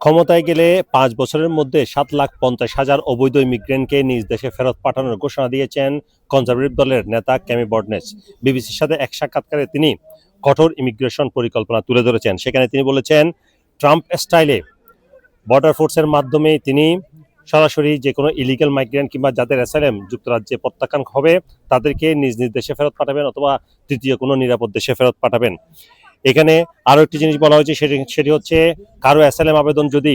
ক্ষমতায় গেলে পাঁচ বছরের মধ্যে সাত লাখ পঞ্চাশ হাজার অবৈধ ইমিগ্রেন্টকে নিজ দেশে ফেরত পাঠানোর ঘোষণা দিয়েছেন কনজারভেটিভ দলের নেতা ক্যামি বর্ডনেস বিবিসির সাথে এক সাক্ষাৎকারে তিনি কঠোর ইমিগ্রেশন পরিকল্পনা তুলে ধরেছেন। সেখানে তিনি বলেছেন, ট্রাম্প স্টাইলে বর্ডার ফোর্সের মাধ্যমে তিনি সরাসরি যে কোনো ইলিগাল মাইগ্রেন্ট কিংবা যাদের অ্যাসাইলেম যুক্তরাজ্যে প্রত্যাখ্যান হবে, তাদেরকে নিজ নিজ দেশে ফেরত পাঠাবেন অথবা তৃতীয় কোনো নিরাপদ দেশে ফেরত পাঠাবেন। এখানে আরও একটি জিনিস বলা হয়েছে, সেটি সেটি হচ্ছে কারও অ্যাসাইলেম আবেদন যদি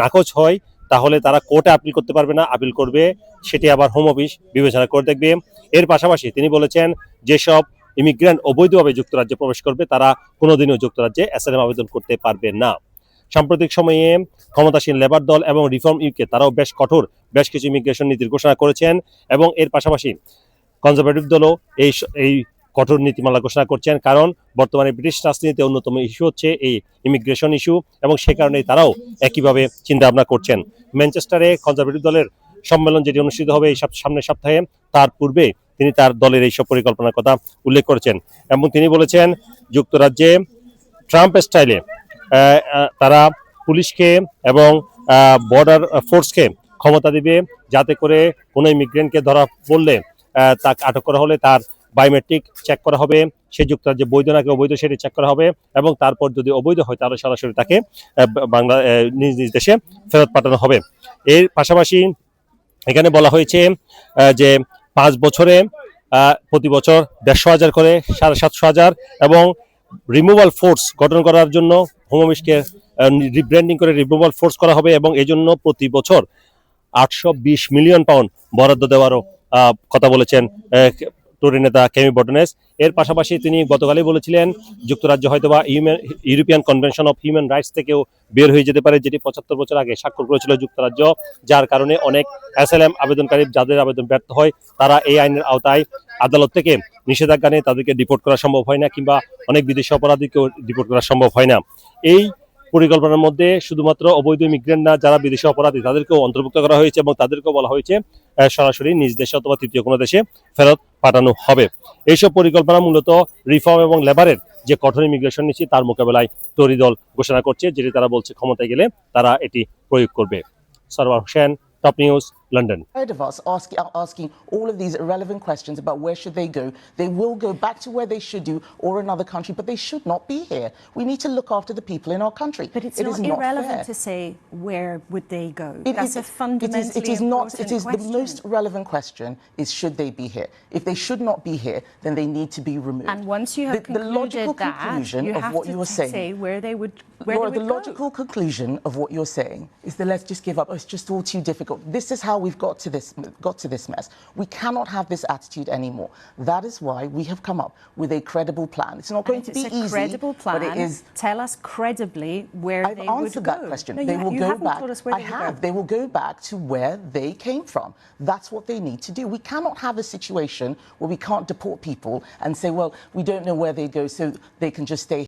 নাকচ হয়, তাহলে তারা কোর্টে আপিল করতে পারবে না আপিল করবে, সেটি আবার হোম অফিস বিবেচনা করে দেখবে। এর পাশাপাশি তিনি বলেছেন, যেসব ইমিগ্রেন্ট অবৈধভাবে যুক্তরাজ্যে প্রবেশ করবে, তারা কোনোদিনও যুক্তরাজ্যে অ্যাসাইলেম আবেদন করতে পারবে না। সাম্প্রতিক সময়ে ক্ষমতাসীন লেবার দল এবং রিফর্ম ইউকে তারাও বেশ কঠোর, বেশ কিছু ইমিগ্রেশন নীতির ঘোষণা করেছেন এবং এর পাশাপাশি কনজারভেটিভ দলও এই এই কঠোর নীতিমালা ঘোষণা করছেন। কারণ বর্তমানে ব্রিটিশ রাজনীতিতে অন্যতম ইস্যু হচ্ছে এই ইমিগ্রেশন ইস্যু এবং সে কারণেই তারাও একইভাবে চিন্তা ভাবনা করছেন। ম্যানচেস্টারে কনজারভেটিভ দলের সম্মেলন যেটি অনুষ্ঠিত হবে এই সামনের সপ্তাহে, তার পূর্বে তিনি তার দলের এইসব পরিকল্পনার কথা উল্লেখ করেছেন এবং তিনি বলেছেন, যুক্তরাজ্যে ট্রাম্প স্টাইলে তারা পুলিশকে এবং বর্ডার ফোর্সকে ক্ষমতা দিবে যাতে করে কোনো ইমিগ্রেন্টকে ধরা পড়লে তাকে আটক করা হলে তার বায়োমেট্রিক চেক করা হবে সে যুক্ত যে বৈধ নাকি অবৈধ সেটি চেক করা হবে এবং তারপর যদি অবৈধ হয় তাহলে সরাসরি তাকে বাংলা নিজ নিজ দেশে ফেরত পাঠানো হবে। এর পাশাপাশি এখানে বলা হয়েছে যে পাঁচ বছরে প্রতি বছর দেড়শো হাজার করে, সাড়ে সাতশো হাজার এবং রিমুভাল ফোর্স গঠন করার জন্য হোম অফিসকে রিব্র্যান্ডিং করে রিমুভাল ফোর্স করা হবে এবং এই জন্য প্রতি বছর আটশো বিশ মিলিয়ন পাউন্ড বরাদ্দ দেওয়ারও কথা বলেছেন টরি নেতা কেমি বটনেস এর পাশাপাশি তিনি গতকালই বলেছিলেন, যুক্তরাজ্য হয়তোবা human European convention of human rights থেকেও বের হয়ে যেতে পারে, যেটি পঁচাত্তর বছর আগে স্বাক্ষর করেছিল যুক্তরাজ্য, যার কারণে অনেক অ্যাসাইলাম আবেদনকারী যাদের আবেদন ব্যর্থ হয়, তারা এই আইনের আওতায় আদালত থেকে নিষেধাজ্ঞা নিয়ে তাদেরকে ডিপোর্ট করা সম্ভব হয় না, কিংবা অনেক বিদেশি অপরাধীকেও ডিপোর্ট করা সম্ভব হয় না। এই পরিকল্পনার মধ্যে শুধুমাত্র অবৈধ ইমিগ্রেন্ট না, যারা বিদেশি অপরাধী, তাদেরকেও অন্তর্ভুক্ত করা হয়েছে এবং তাদেরকেও বলা হয়েছে সরাসরি নিজ দেশে অথবা তৃতীয় কোনো দেশে ফেরত পাঠানো হবে। এইসব পরিকল্পনা মূলত রিফর্ম এবং লেবারের যে কঠোর ইমিগ্রেশন নীতি, তার মোকাবেলায় তরি দল ঘোষণা করছে, যেটি তারা বলছে ক্ষমতায় গেলে তারা এটি প্রয়োগ করবে। Sarwar Hossain top news London. Heard of us ask, asking all of these irrelevant questions about where should they go. They will go back to where they should do or another country, but they should not be here. We need to look after the people in our country. But it's it not, not irrelevant to say where would they go. It That's is, a fundamentally it is, it is not. It is question. the most relevant question is should they be here? If they should not be here, then they need to be removed. And once you have the, the logical that, conclusion of what you were saying, say where they would, where Laura, they would the logical go. conclusion of what you're saying is that let's just give up. Oh, it's just all too difficult. This is how we've got to this got to this mess. We cannot have this attitude anymore. That is why we have come up with a credible plan. It's not going to be a easy, credible plan. but it is Tell us credibly where I've they would answered go. that question. No, they you, will you go back. told us where I they have. go. They will go back to where they came from. That's what they need to do. We cannot have a situation where we can't deport people and say, well, we don't know where they go, so they can just stay